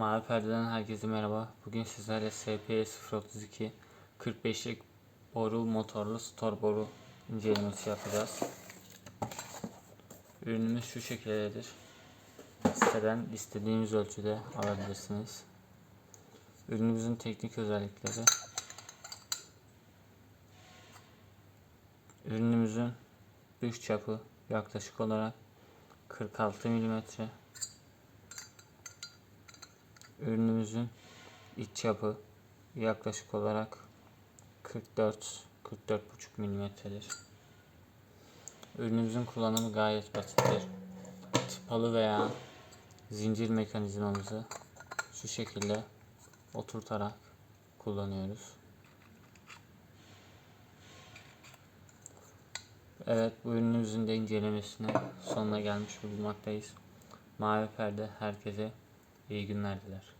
Mavi Perde'den herkese merhaba. Bugün sizlerle SP 032 45'lik boru motorlu stor boru incelemesi yapacağız. Ürünümüz şu şekildedir. Siteden istediğiniz ölçüde alabilirsiniz. Ürünümüzün teknik özellikleri Ürünümüzün dış çapı yaklaşık olarak 46 milimetre. Ürünümüzün iç çapı yaklaşık olarak 44 44,5 milimetredir. Ürünümüzün kullanımı gayet basittir. Tıpalı veya zincir mekanizmamızı şu şekilde oturtarak kullanıyoruz. Evet bu ürünümüzün de incelemesine sonuna gelmiş bulunmaktayız. Mavi Perde herkese iyi günler diler.